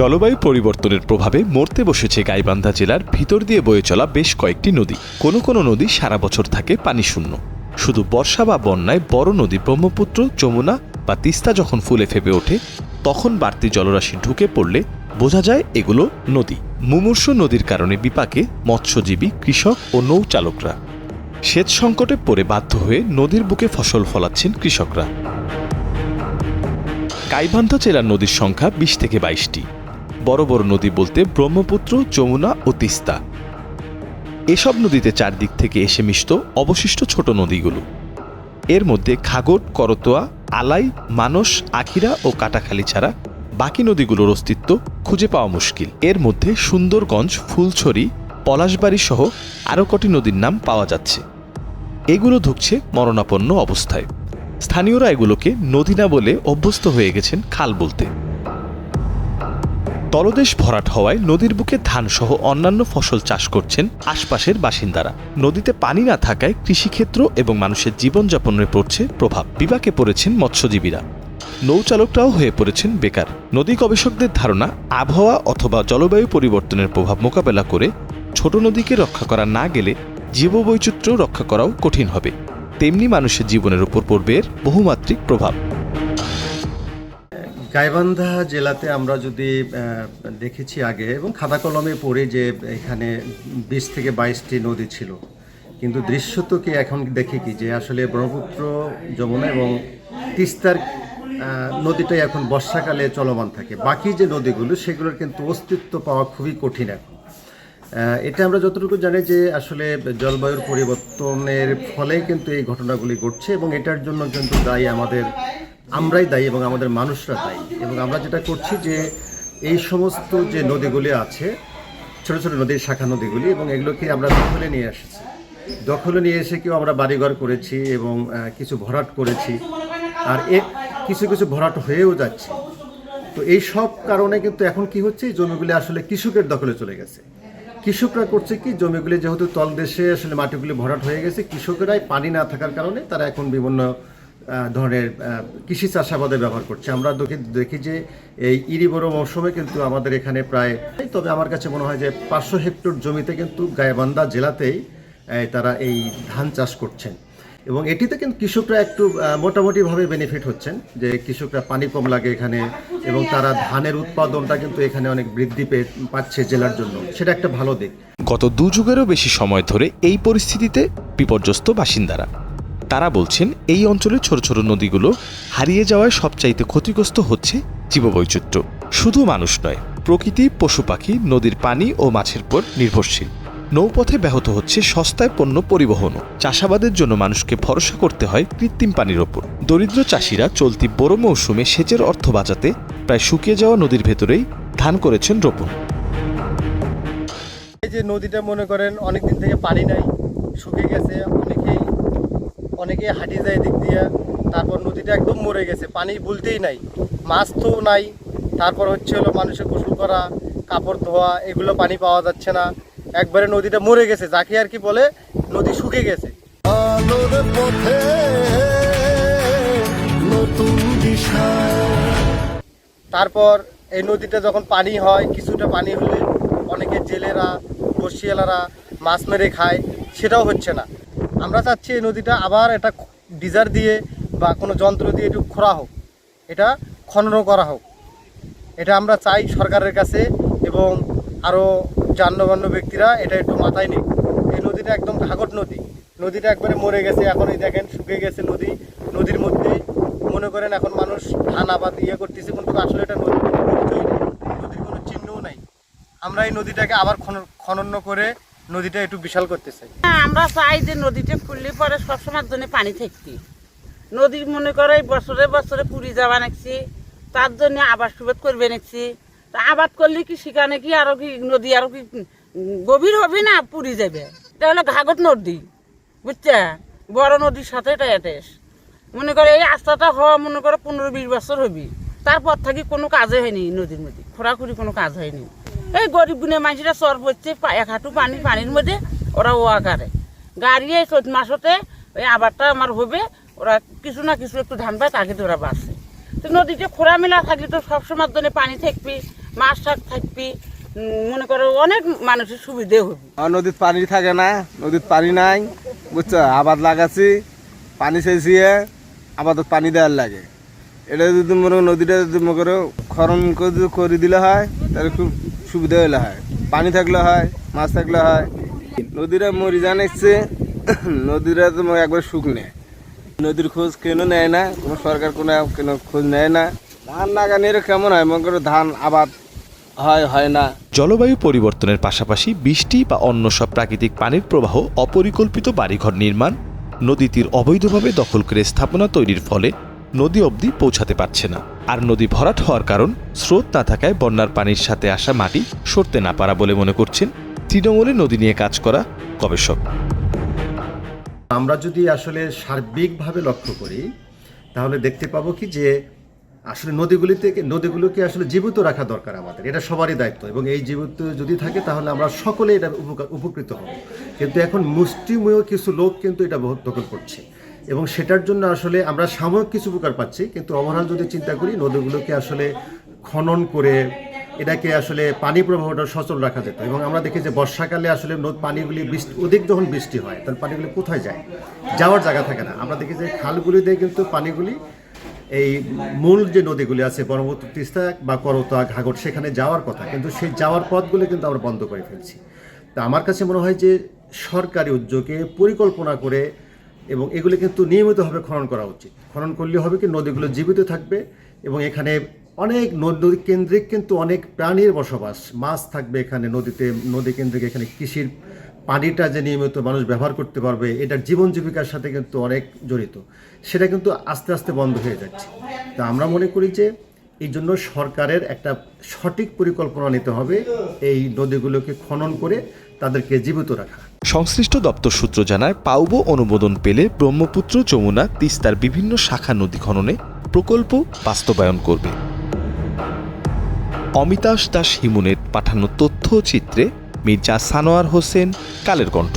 জলবায়ু পরিবর্তনের প্রভাবে মরতে বসেছে গাইবান্ধা জেলার ভিতর দিয়ে বয়ে চলা বেশ কয়েকটি নদী। কোনো কোনো নদী সারা বছর থাকে পানি শূন্য। শুধু বর্ষা বা বন্যায় বড় নদী ব্রহ্মপুত্র, যমুনা বা তিস্তা যখন ফুলে ফেপে ওঠে, তখন বাড়তি জলরাশি ঢুকে পড়লে বোঝা যায় এগুলো নদী। মুমূর্ষ নদীর কারণে বিপাকে মৎস্যজীবী, কৃষক ও নৌচালকরা সেচ সংকটে পড়ে বাধ্য হয়ে নদীর বুকে ফসল ফলাচ্ছেন কৃষকরা। গাইবান্ধা জেলার নদীর সংখ্যা বিশ থেকে বাইশটি। বড় বড় নদী বলতে ব্রহ্মপুত্র, যমুনা ও তিস্তা। এসব নদীতে চারদিক থেকে এসে মিশত অবশিষ্ট ছোট নদীগুলো। এর মধ্যে খাগট করতোয়া, আলাই, মানস, আখিরা ও কাটাখালি ছাড়া বাকি নদীগুলোর অস্তিত্ব খুঁজে পাওয়া মুশকিল। এর মধ্যে সুন্দরগঞ্জ, ফুলছড়ি, পলাশবাড়ি সহ আরও কটি নদীর নাম পাওয়া যাচ্ছে। এগুলো ধুকছে মরণাপন্ন অবস্থায়। স্থানীয়রা এগুলোকে নদী না বলে অভ্যস্ত হয়ে গেছেন খাল বলতে। তলদেশ ভরাট হওয়ায় নদীর বুকে ধানসহ অন্যান্য ফসল চাষ করছেন আশপাশের বাসিন্দারা। নদীতে পানি না থাকায় কৃষিক্ষেত্র এবং মানুষের জীবনযাপনে পড়ছে প্রভাব। বিপাকে পড়েছেন মৎস্যজীবীরা। নৌচালকরাও হয়ে পড়েছেন বেকার। নদী গবেষকদের ধারণা, আবহাওয়া অথবা জলবায়ু পরিবর্তনের প্রভাব মোকাবেলা করে ছোট নদীকে রক্ষা করা না গেলে জীববৈচিত্র্য রক্ষা করাও কঠিন হবে। তেমনি মানুষের জীবনের উপর পড়বে এর বহুমাত্রিক প্রভাব। গাইবান্ধা জেলাতে আমরা যদি দেখেছি আগে, এবং খাতা কলমে পড়ে যে এখানে বিশ থেকে বাইশটি নদী ছিল, কিন্তু দৃশ্য তো কি এখন দেখে কি যে আসলে ব্রহ্মপুত্র, যমুনা এবং তিস্তার নদীটাই এখন বর্ষাকালে চলমান থাকে। বাকি যে নদীগুলো, সেগুলোর কিন্তু অস্তিত্ব পাওয়া খুবই কঠিন এখন। এটা আমরা যতটুকু জানি যে আসলে জলবায়ুর পরিবর্তনের ফলে কিন্তু এই ঘটনাগুলি ঘটছে, এবং এটার জন্য কিন্তু দায়ী আমাদের আমরাই দায়ী এবং আমাদের মানুষরা দায়ী। এবং আমরা যেটা করছি যে এই সমস্ত যে নদীগুলি আছে, ছোট ছোট নদীর শাখা নদীগুলি, এবং এগুলোকে আমরা দখলে নিয়ে এসেছি। দখলে নিয়ে এসে কেউ আমরা বাড়িঘর করেছি এবং কিছু ভরাট করেছি। আর এ কিছু কিছু ভরাট হয়েও যাচ্ছে। তো এই সব কারণে কিন্তু এখন কি হচ্ছে জমিগুলি আসলে কৃষকের দখলে চলে গেছে। কৃষকরা করছে কি, জমিগুলি যেহেতু তলদেশে আসলে মাটিগুলি ভরাট হয়ে গেছে, কৃষকেরাই পানি না থাকার কারণে তারা এখন বিভিন্ন ধরনের কৃষি চাষাবাদে ব্যবহার করছে। আমরা দেখি যে এই ইরি বড় মৌসুমে কিন্তু আমাদের এখানে প্রায়, তবে আমার কাছে মনে হয় যে পাঁচশো হেক্টর জমিতে কিন্তু গাইবান্ধা জেলাতেই তারা এই ধান চাষ করছেন। এবং এটিতে কিন্তু কৃষকরা একটু মোটামুটিভাবে বেনিফিট হচ্ছেন, যে কৃষকরা পানি কম লাগে এখানে এবং তারা ধানের উৎপাদনটা কিন্তু এখানে অনেক বৃদ্ধি পেয়ে, পাচ্ছে জেলার জন্য। সেটা একটা ভালো দিক। গত দু যুগেরও বেশি সময় ধরে এই পরিস্থিতিতে বিপর্যস্ত বাসিন্দারা। তারা বলছেন, এই অঞ্চলের ছোট ছোট নদীগুলো হারিয়ে যাওয়ায় সবচাইতে ক্ষতিগ্রস্ত হচ্ছে জীববৈচিত্র্য। শুধু মানুষ নয়, প্রকৃতি, পশু পাখি, নদীর পানি ও মাছের পর নির্ভরশীল। নৌপথে ব্যাহত হচ্ছে সস্তায় পণ্য পরিবহনও। চাষাবাদের জন্য মানুষকে ভরসা করতে হয় কৃত্রিম পানির ওপর। দরিদ্র চাষিরা চলতি বড় মৌসুমে সেচের অর্থ বাঁচাতে প্রায় শুকিয়ে যাওয়া নদীর ভেতরেই ধান করেছেন রোপণ। এই যে নদীটা মনে করেন অনেক দিন থেকে পানি নাই, শুকিয়ে গেছে, অনেকেই অনেকে হাঁটিয়ে যায় দিক দিয়ে তারপর নদীটা একদম মরে গেছে পানি বলতেই নাই মাছ তো নাই তারপর হচ্ছে হলো মানুষের গোসল করা কাপড় ধোয়া এগুলো পানি পাওয়া যাচ্ছে না একবারে নদীটা মরে গেছে যাকে আর কি বলে নদী শুকে গেছে। আলোর পথে নতুন দিশা। তারপর এই নদীতে যখন পানি হয় কিছুটা পানি হলে অনেকে জেলেরা বসিয়ালারা মাছ মেরে খায় সেটাও হচ্ছে না। আমরা চাচ্ছি এই নদীটা আবার এটা ডিজার দিয়ে বা কোনো যন্ত্র দিয়ে একটু খোঁড়া হোক। এটা খননও করা হোক। এটা আমরা চাই সরকারের কাছে এবং আরও যান্যবান্য ব্যক্তিরা এটা একটু মাথায় নেই এই নদীটা একদম ঘাগট নদী। নদীটা একবারে মরে গেছে, এখন এই দেখেন শুকিয়ে গেছে নদী। নদীর মধ্যে মনে করেন এখন মানুষ ধান আবাদ ইয়ে করতেছে, কিন্তু আসলে এটা নদীর কোনো নদীর কোনো চিহ্নও নাই। আমরা এই নদীটাকে আবার খনন খনন করে নদীটা একটু বিশাল করতে চাই। আমরা চাই যে নদীতে ফুললে পরে সবসময়ের জন্য পানি থাকতে। নদী মনে করে বছরে বছরে পুরি যাওয়া নাকছি তার জন্য আবাস সুবাদ করবে নাকছি তা আবাদ করলে কি সেখানে কি আরও কি নদী আরও কি গভীর হবে না পুরী যাবে? এটা হলো ঘাগত নদী, বুঝছে? বড় নদীর সাথে এটা অ্যাটাচ মনে করে এই আস্থাটা হওয়া মনে করে পনেরো বিশ বছর হবি। তারপর থাকি কোনো কাজে হয়নি নদীর মধ্যে। খোরাখুরি কোনো কাজ হয়নি। এই গরিব গুনে মানুষরা সর পড়ছে এক হাঁটু পানি, পানির মধ্যে ওরা ও আকারে গাড়ি এই চৈত মাসতে ওই আবারটা আমার হবে, ওরা কিছু না কিছু একটু ধান পায়, তাকে ওরা বাঁচে তো নদীতে খোরামেলা থাকলে তো সবসময়ের জন্য পানি থাকবি, মাছ শাক থাকবি মনে করো অনেক মানুষের সুবিধে হবে। নদীর পানি থাকে না নদীর পানি নাই, বুঝছ? আবাদ লাগাচ্ছি পানি চেয়েছিয়ে আবাদত পানি দেওয়ার লাগে। এটা যদি মনে করো নদীটা যদি মনে করো খরণ করে করে দিলে হয়, তাহলে খুব সুবিধা হলে হয়। পানি থাকলে হয়, মাছ থাকলে হয়। নদীরা মরি জানাচ্ছে নদীরা তো একবার শুকনে নদীর খোঁজ কেন নেয় না? কোনো সরকার কোনো কেন খোঁজ নেয় না। ধান লাগানোর কেমন হয়? মনে করো ধান আবাদ হয় হয় না। জলবায়ু পরিবর্তনের পাশাপাশি বৃষ্টি বা অন্য সব প্রাকৃতিক পানির প্রবাহ অপরিকল্পিত বাড়িঘর নির্মাণ নদী তীর অবৈধভাবে দখল করে স্থাপনা তৈরির ফলে নদী অবধি পৌঁছাতে পারছে না। আর নদী ভরাট হওয়ার কারণ স্রোত না থাকায় বন্যার পানির সাথে আসা মাটি সরতে না পারা বলে মনে করছেন তৃণমূলে নদী নিয়ে কাজ করা গবেষক। আমরা যদি আসলে সার্বিকভাবে লক্ষ্য করি, তাহলে দেখতে পাবো কি যে আসলে নদীগুলিতে নদীগুলোকে আসলে জীবিত রাখা দরকার আমাদের। এটা সবারই দায়িত্ব এবং এই জীবিত যদি থাকে, তাহলে আমরা সকলে এটা উপকার উপকৃত হব। কিন্তু এখন মুষ্টিমেয় কিছু লোক কিন্তু এটা দখল করছে। এবং সেটার জন্য আসলে আমরা সাময়িক কিছু উপকার পাচ্ছি, কিন্তু ওভারঅল যদি চিন্তা করি, নদীগুলোকে আসলে খনন করে এটাকে আসলে পানি প্রবাহটা সচল রাখা যেত। এবং আমরা দেখি যে বর্ষাকালে আসলে নদ- পানিগুলি বৃষ্টি, অধিক যখন বৃষ্টি হয়, তখন পানিগুলি কোথায় যায়? যাওয়ার জায়গা থাকে না। আমরা দেখি যে খালগুলিতে কিন্তু পানিগুলি, এই মূল যে নদীগুলি আছে, ব্রহ্মপুত্র, তিস্তা বা করতা, ঘাগর, সেখানে যাওয়ার কথা। কিন্তু সেই যাওয়ার পথগুলো কিন্তু আমরা বন্ধ করে ফেলছি। তা আমার কাছে মনে হয় যে সরকারি উদ্যোগে পরিকল্পনা করে এবং এগুলি কিন্তু নিয়মিতভাবে খনন করা উচিত। খনন করলে হবে কি, নদীগুলো জীবিত থাকবে এবং এখানে অনেক নদী কেন্দ্রিক কিন্তু অনেক প্রাণীর বসবাস। মাছ থাকবে এখানে নদীতে নদী কেন্দ্রিক এখানে কৃষির পানিটা যে নিয়মিত মানুষ ব্যবহার করতে পারবে, এটার জীবন জীবিকার সাথে কিন্তু অনেক জড়িত। সেটা কিন্তু আস্তে আস্তে বন্ধ হয়ে যাচ্ছে। তা আমরা মনে করি যে এই জন্য সরকারের একটা সঠিক পরিকল্পনা নিতে হবে। এই নদীগুলোকে খনন করে তাদেরকে জীবিত রাখা। সংশ্লিষ্ট দপ্তর সূত্র জানায়, পাউব অনুমোদন পেলে ব্রহ্মপুত্র, যমুনা, তিস্তার বিভিন্ন শাখা নদী খননে প্রকল্প বাস্তবায়ন করবে। অমিতাশ দাস হিমুনের পাঠানো তথ্য চিত্রে মির্জা সানোয়ার হোসেন, কালের কণ্ঠ।